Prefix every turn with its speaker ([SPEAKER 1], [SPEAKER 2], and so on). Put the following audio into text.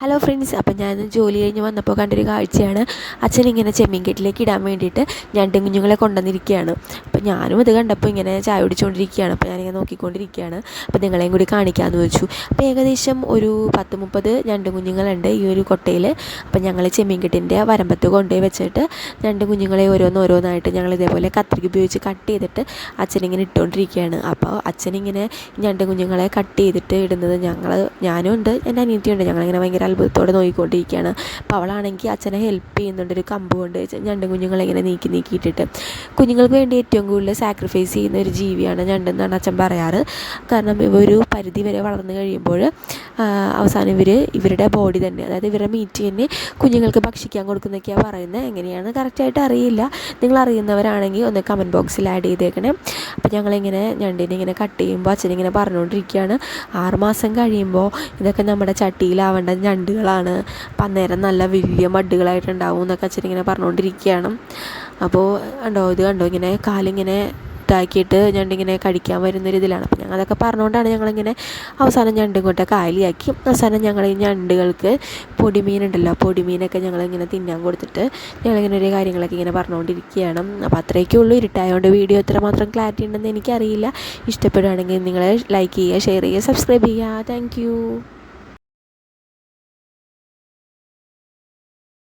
[SPEAKER 1] Hello friends അപ്പം ഞാൻ ജോലി കഴിഞ്ഞ് വന്നപ്പോൾ കണ്ടൊരു കാഴ്ചയാണ്. അച്ഛൻ ഇങ്ങനെ ചെമ്മീൻ കെട്ടിലേക്ക് ഇടാൻ വേണ്ടിയിട്ട് ഞണ്ടും കുഞ്ഞുങ്ങളെ കൊണ്ടുവന്നിരിക്കുകയാണ്. അപ്പം ഞാനും ഇത് കണ്ടപ്പോൾ ഇങ്ങനെ ചായ കുടിച്ചുകൊണ്ടിരിക്കുകയാണ് അപ്പോൾ ഞാനിങ്ങനെ നോക്കിക്കൊണ്ടിരിക്കുകയാണ്. അപ്പോൾ നിങ്ങളെയും കൂടി കാണിക്കാമെന്ന് വെച്ചു. അപ്പോൾ ഏകദേശം ഒരു പത്ത് മുപ്പത് ഞണ്ടും കുഞ്ഞുങ്ങളുണ്ട് ഈ ഒരു കൊട്ടയിൽ അപ്പം ഞങ്ങൾ ചെമ്മീൻ കെട്ടിന്റെ വരമ്പത്ത് കൊണ്ടുപോയി വെച്ചിട്ട് രണ്ട് കുഞ്ഞുങ്ങളെ ഓരോന്ന് ഓരോന്നായിട്ട് ഞങ്ങൾ ഇതേപോലെ കത്രിക ഉപയോഗിച്ച് കട്ട് ചെയ്തിട്ട് അച്ഛനിങ്ങനെ ഇട്ടുകൊണ്ടിരിക്കുകയാണ് അപ്പോൾ അച്ഛനിങ്ങനെ രണ്ട് കുഞ്ഞുങ്ങളെ കട്ട് ചെയ്തിട്ട് ഇടുന്നത് ഞങ്ങൾ ഞാനും ഉണ്ട് എന്റെ അനിയത്തിയുണ്ട് ഞങ്ങളിങ്ങനെ ഭയങ്കര അത്ഭുതത്തോടെ നോക്കിക്കൊണ്ടിരിക്കുകയാണ് അപ്പോൾ അവളാണെങ്കിൽ അച്ഛനെ ഹെൽപ്പ് ചെയ്യുന്നുണ്ട്. ഒരു കമ്പ് കൊണ്ട് ഞണ്ടും കുഞ്ഞുങ്ങളെ ഇങ്ങനെ നീക്കി നീക്കിയിട്ടിട്ട്. കുഞ്ഞുങ്ങൾക്ക് വേണ്ടി ഏറ്റവും കൂടുതൽ സാക്രിഫൈസ് ചെയ്യുന്ന ഒരു ജീവിയാണ് ഞണ്ടെന്നാണ് അച്ഛൻ പറയാറ്. കാരണം ഇവ ഒരു പരിധി വരെ വളർന്നു കഴിയുമ്പോൾ അവസാനം ഇവർ ഇവരുടെ ബോഡി തന്നെ അതായത് ഇവരുടെ മീറ്റ് തന്നെ കുഞ്ഞുങ്ങൾക്ക് ഭക്ഷിക്കാൻ കൊടുക്കുന്നൊക്കെയാണ് പറയുന്നത്. എങ്ങനെയാണ് കറക്റ്റായിട്ട് അറിയില്ല. നിങ്ങൾ അറിയുന്നവരാണെങ്കിൽ ഒന്ന് കമന്റ് ബോക്സിൽ ആഡ് ചെയ്തേക്കണേ. അപ്പോൾ ഞങ്ങളിങ്ങനെ ഞണ്ടിനെ ഇങ്ങനെ കട്ട് ചെയ്യുമ്പോൾ അച്ഛനിങ്ങനെ പറഞ്ഞുകൊണ്ടിരിക്കുകയാണ്. ആറുമാസം കഴിയുമ്പോൾ ഇതൊക്കെ നമ്മുടെ ചട്ടിയിലാവേണ്ട ഞണ്ടുകളാണ് അപ്പം അന്നേരം നല്ല വലിയ മഡുകളായിട്ടുണ്ടാവും എന്നൊക്കെ അച്ഛനിങ്ങനെ പറഞ്ഞുകൊണ്ടിരിക്കുകയാണ് അപ്പോൾ കണ്ടോ ഇത് കണ്ടോ ഇങ്ങനെ കാലിങ്ങനെ ഇതാക്കിയിട്ട് ഞണ്ടിങ്ങനെ കഴിക്കാൻ വരുന്നൊരു ഇതിലാണ് അപ്പം ഞങ്ങൾ അതൊക്കെ പറഞ്ഞുകൊണ്ടാണ് ഞങ്ങളിങ്ങനെ അവസാനം ഞണ്ടും കൊണ്ട കാലിയാക്കി അവസാനം ഞങ്ങൾ ഈ ഞണ്ടുകൾക്ക് പൊടിമീനുണ്ടല്ലോ പൊടിമീനൊക്കെ ഞങ്ങളിങ്ങനെ തിന്നാൻ കൊടുത്തിട്ട് ഞങ്ങളിങ്ങനെ ഒരു കാര്യങ്ങളൊക്കെ ഇങ്ങനെ പറഞ്ഞുകൊണ്ടിരിക്കുകയാണ് അപ്പോൾ അത്രയൊക്കെ ഉള്ളൂ. ഇരുട്ടായതുകൊണ്ട് വീഡിയോ എത്രമാത്രം ക്ലാരിറ്റി ഉണ്ടെന്ന് എനിക്കറിയില്ല. ഇഷ്ടപ്പെടുകയാണെങ്കിൽ നിങ്ങൾ ലൈക്ക് ചെയ്യുക ഷെയർ ചെയ്യുക സബ്സ്ക്രൈബ് ചെയ്യുക. താങ്ക്